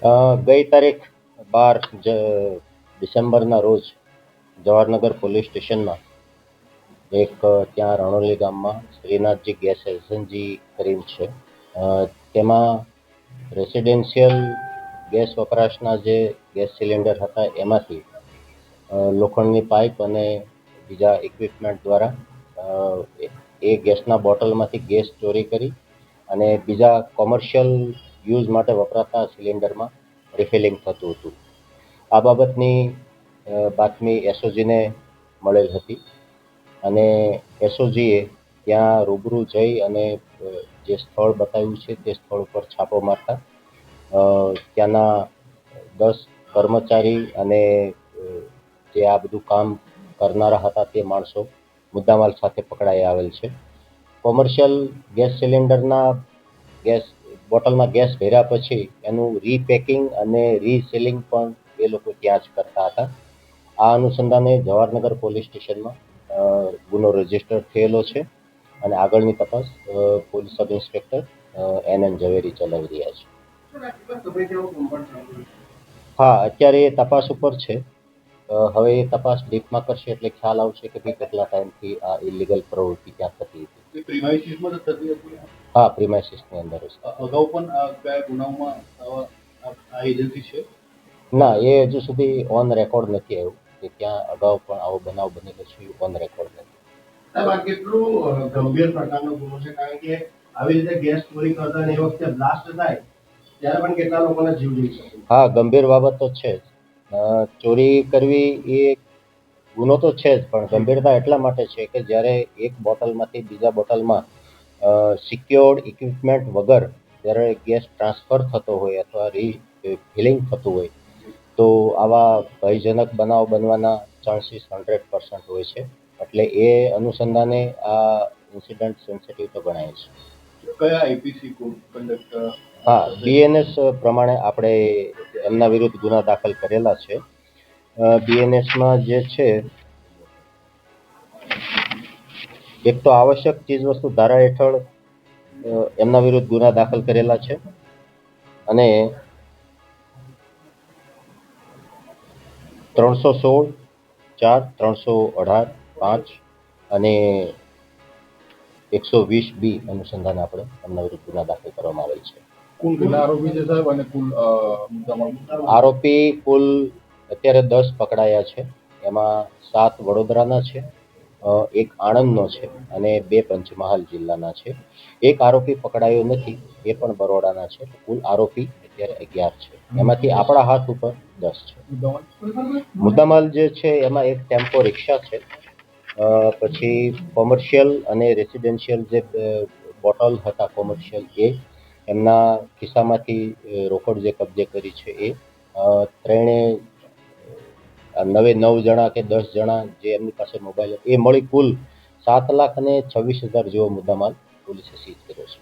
ગઈ તારીખ બાર ડિસેમ્બરના રોજ જવાહરનગર પોલીસ સ્ટેશનમાં એક, ત્યાં રણોલી ગામમાં શ્રીનાથજી ગેસ એજન્સી કરીને છે. તેમાં રેસિડેન્શિયલ ગેસ વપરાશના જે ગેસ સિલિન્ડર હતા, એમાંથી લોખંડની પાઇપ અને બીજા ઇક્વિપમેન્ટ દ્વારા એ ગેસના બોટલમાંથી ગેસ ચોરી કરી અને બીજા કોમર્શિયલ યુઝ માટે વપરાતા સિલિન્ડરમાં રિફિલિંગ થતું હતું. આ બાબતની બાતમી એસઓજીને મળેલ હતી અને એસઓજીએ ત્યાં રૂબરૂ જઈ અને જે સ્થળ બતાવ્યું છે તે સ્થળ ઉપર છાપો મારતા ત્યાંના દસ કર્મચારી અને જે આ બધું કામ કરનારા હતા તે માણસો મુદ્દામાલ સાથે પકડાઈ આવેલ છે. કોમર્શિયલ ગેસ સિલિન્ડરના ગેસ બોટલમાં ગેસ ભર્યા પછી એનું રીપેકિંગ અને રીસેલિંગ પણ એ લોકો ત્યાં જ કરતા હતા. આ અનુસંધાને જવાહરનગર પોલીસ સ્ટેશનમાં ગુનો રજિસ્ટર થયેલો છે અને આગળની તપાસ police sub inspector N N Zaveri ચલાવી રહ્યા છે? હા અત્યારે એ તપાસ ઉપર છે. હવે એ તપાસ ડીપમાં કરશે એટલે ખ્યાલ આવશે કે ભાઈ કેટલા ટાઈમથી આ ઇલીગલ પ્રવૃત્તિ ત્યાં થતી હતી. હા પ્રિમાઇસીસની અંદર અગાઉ પણ કયા ગુનાઓમાં આ એજન્સી છે? ના એ હજુ સુધી ઓન રેકોર્ડ નથી આવ્યું કે ત્યાં અગાઉ પણ આવો બનાવ બનેલો છે ઓન રેકોર્ડ નથી. સાહેબ આ કેટલું ગંભીર પ્રકારનો ગુનો છે? કારણ કે આવી રીતે ગેસ ચોરી કરતા એ વખતે બ્લાસ્ટ થાય ત્યારે પણ કેટલા લોકોના જીવ જઈ શકે? હા ગંભીર બાબત તો છે જ. ચોરી કરવી એ ગુનો તો છે જ, પણ ગંભીરતા એટલા માટે છે કે જ્યારે એક બોટલમાંથી બીજા બોટલમાં સિક્યોર્ડ ઇક્વિપમેન્ટ વગર જ્યારે ગેસ ટ્રાન્સફર થતો હોય અથવા રી ફિલિંગ થતું હોય, તો આવા ભયજનક બનાવ બનવાના ચાન્સીસ હંડ્રેડ પર્સન્ટ હોય છે. એટલે એ અનુસંધાને આ ઇન્સિડન્ટ સેન્સિટિવ તો ગણાય છે. કયા આઈપીસી કોડ કન્ડક્ટ હા બીએનએસ પ્રમાણે આપણે એમના વિરુદ્ધ ગુના દાખલ કરેલા છે. બીએનએસમાં જે છે, એક તો આવશ્યક ચીજવસ્તુ ધારા હેઠળ એમના વિરુદ્ધ ગુના દાખલ કરેલા છે. અને ત્રણસો સોળ, ચાર, ત્રણસો અઢાર, પાંચ અને એકસો વીસ બી અનુસંધાન આપણે એમના વિરુદ્ધ ગુના દાખલ કરવામાં આવેલ છે. કુલ કેટલા આરોપી છે સાહેબ અને કુલ આરોપી કુલ અત્યારે દસ પકડાયા છે. એમાં સાત વડોદરાના છે એક આણંદનો છે અને બે પંચમહાલ જિલ્લાના છે. એક આરોપી પકડાયો નથી એ પણ બરોડાના છે. કુલ આરોપી અત્યારે અગિયાર છે. એમાંથી આપણા હાથ ઉપર દસ છે. મુદ્દામાલ જે છે એમાં એક ટેમ્પો રિક્ષા છે. પછી કોમર્શિયલ અને રેસિડેન્શિયલ જે બોટલ હતા કોમર્શિયલ એ એમના ખિસ્સામાંથી રોકડ જે કબજે કરી છે એ ત્રણે નવે નવ જણા કે દસ જણા જે એમની પાસે મોબાઈલ એ મળી કુલ સાત લાખ અને છવ્વીસ હજાર જેવો મુદ્દામાલ પોલીસે સીઝ કર્યો છે.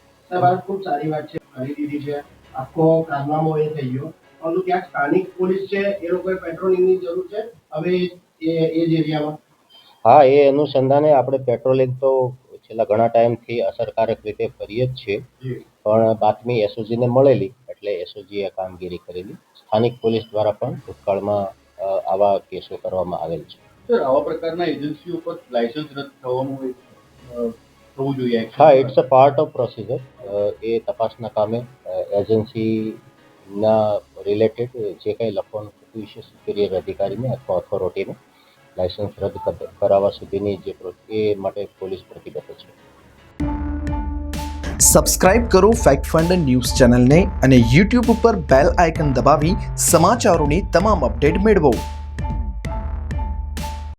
ખૂબ સારી વાત છે કરી દીધી છે. આખો કારનામો એ થઈ ગયો. પરંતુ ક્યાંક સ્થાનિક પોલીસ છે એ લોકોએ પેટ્રોલિંગની જરૂર છે? હવે એ એ જ એરિયામાં? હા એ અનુસંધાને આપણે પેટ્રોલિંગ તો છેલ્લા ઘણા ટાઈમથી અસરકારક રીતે કરીએ જ છે પણ બાતમી એસઓજીને મળેલી એટલે એસઓજીએ કામગીરી કરેલી. સ્થાનિક પોલીસ દ્વારા પણ ભૂતકાળમાં આવા કેસો કરવામાં આવેલ છે. સર આવા પ્રકારના એજન્સીઓ પર લાયસન્સ રદ થવાનું થવું જોઈએ હા it's a part of procedure એ તપાસના કામે એજન્સીના રિલેટેડ જે કંઈ લખવાનું થતું હશે સુપિરિયર અધિકારીને અથવા ઓથોરિટીને લાયસન્સ રદ કરાવવા સુધીની જે એ માટે પોલીસ પ્રતિબદ્ધ છે. સબસ્ક્રાઇબ કરો ફેક્ટ ફંડ ન્યૂઝ ચેનલને અને યુટ્યુબ ઉપર બેલ આઇકન દબાવી સમાચારોની તમામ અપડેટ મેળવો.